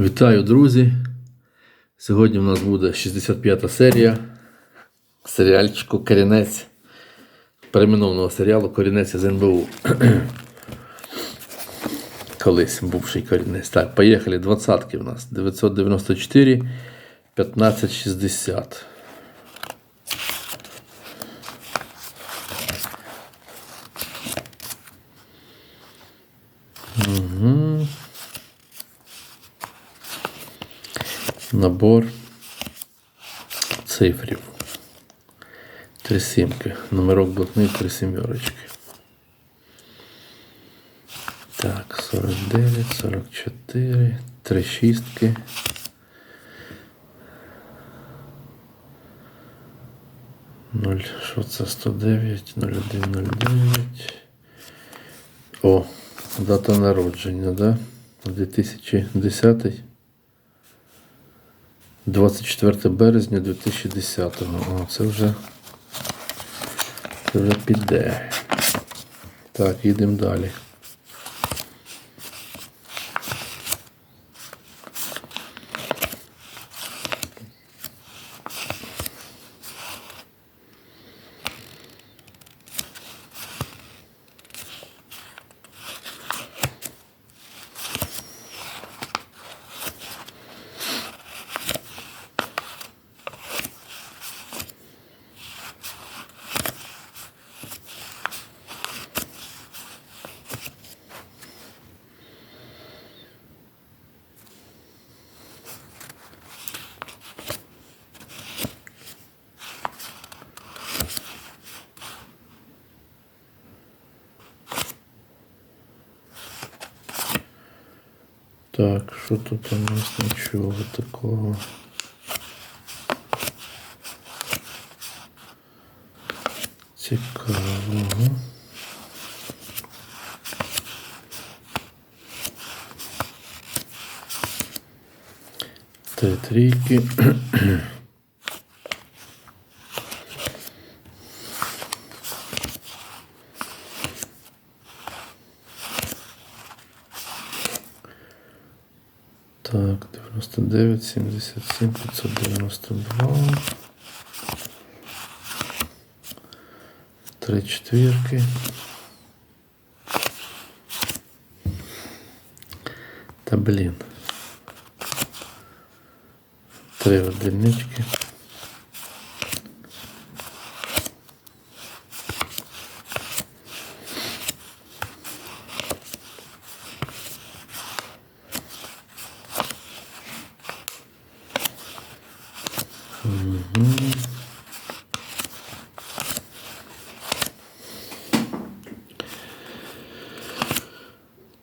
Вітаю, друзі! Сьогодні у нас буде 65-та серія серіальчику Корінець перейменованого серіалу Корінець з НБУ. Колись бувший корінець. Так, поїхали. Двадцятки у нас. 994 1560. Набор цифрів. Три сімки. Номерок блокний, три сімерочки. Так, 49, 44, три шістки. Нуль, що це 109, 01, 09. О, дата народження, да? 2010. 24 березня 2010 О, це вже це вже піде. Так, їдемо далі. Так, що тут у нас нічого такого. Цікавого. Три Так, 99, 77, 592. Три четвірки. Та блін. Три одинички.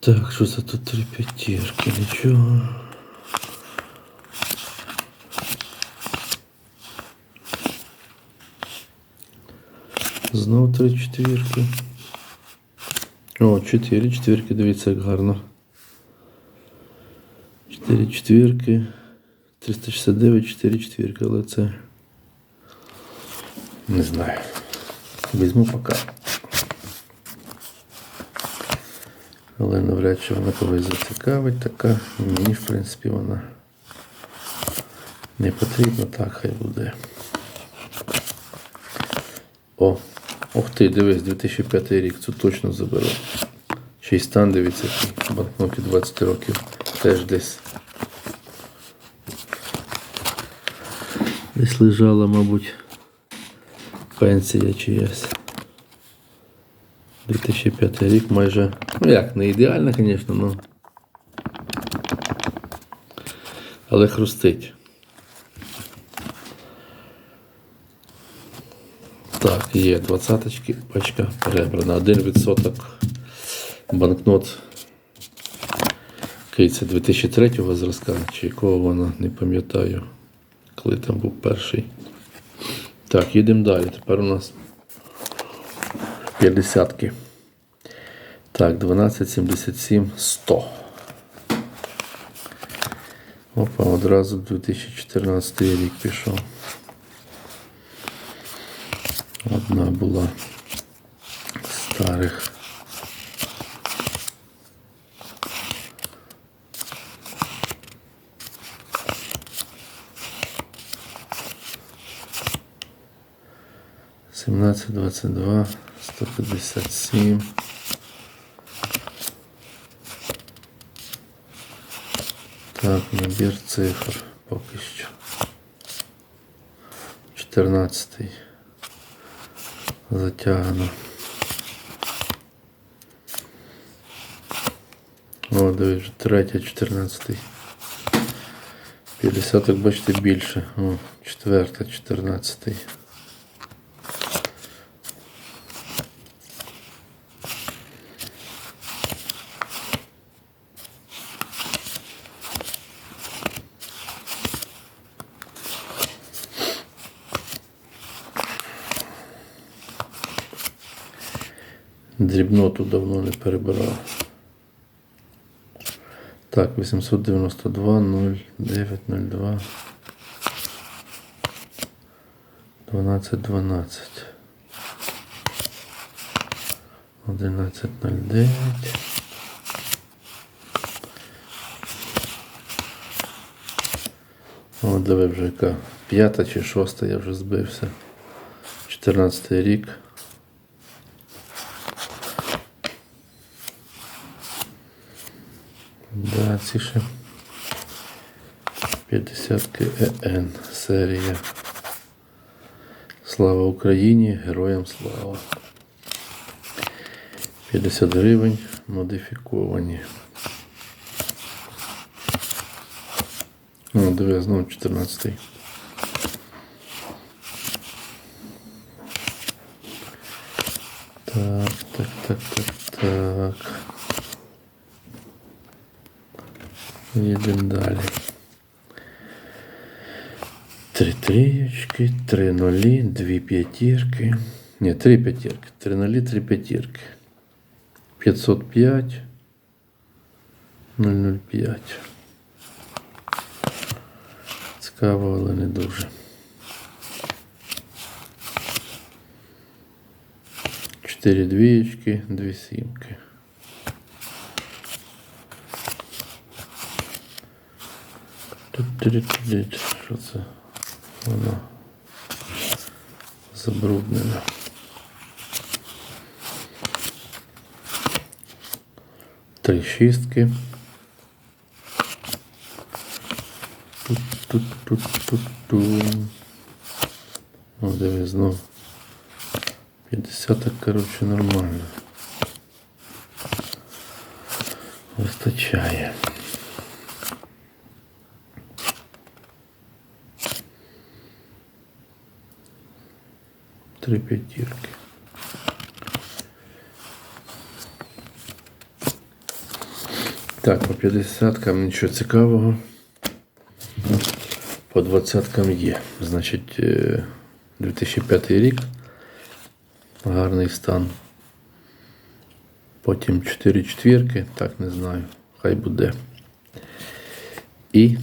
Так, що це тут три п'ятірки? Нічого. Знову три четвірки. О, чотири четвірки, дивіться, як гарно. Чотири четвірки. 369, 4 четвірки, але це. Не знаю. Візьму поки. Але навряд чи вона когось зацікавить така. Мені, в принципі, вона не потрібна, так хай буде. О, ох ти, дивись, 2005 рік, це точно заберу. Ще й стан дивіться, банкноті 20 років. Теж десь. Десь лежала, мабуть, пенсія чиясь. 2005 рік майже. Ну як, не ідеально, звісно, ну. Але хрустить. Так, є двадцяточки, пачка перебрана. 1% банкнот. Який це 2003 зразка, чи якого вона, не пам'ятаю, коли там був перший. Так, їдемо далі. Тепер у нас 50-ки. Так, 12, 77, 100. Опа, одразу 2014 рік пішов. Одна була старих. 17, 22, 157. Так, набір цифр поки що. 14. Затягано. О, вже третя, 14. 50, бачите, більше. О, четверта, 14. Дрібноту давно не перебирав. Так, 892 0902 12 12 1109 О, диви вже яка п'ята чи шоста, я вже збився. 14 рік. Да, 50 ЕН серія. Слава Україні, героям слава. 50 гривень модифіковані. О, диви, знову 14. Так, так, так, так, так. Їдемо далі. Три трієчки, три нулі, дві п'ятірки. Ні, три п'ятірки. Три нулі, три п'ятірки. 505. 005. Цікаво, але не дуже. Чотири двієчки, дві сімки. Тут-тут-тут. Що це? Воно забруднено. Три шістки. Тут-тут-тут-тут-ту. О, диви, знов. 50, коротше, нормально. Вистачає. Три п'ятірки. Так, по 50-кам нічого цікавого. По 20-кам є. Значить, е, 2005 рік. Гарний стан. Потім 4 четвірки, так не знаю. Хай буде. І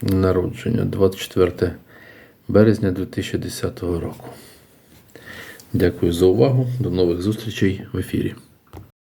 народження 24 березня 2010 року. Дякую за увагу. До нових зустрічей в ефірі.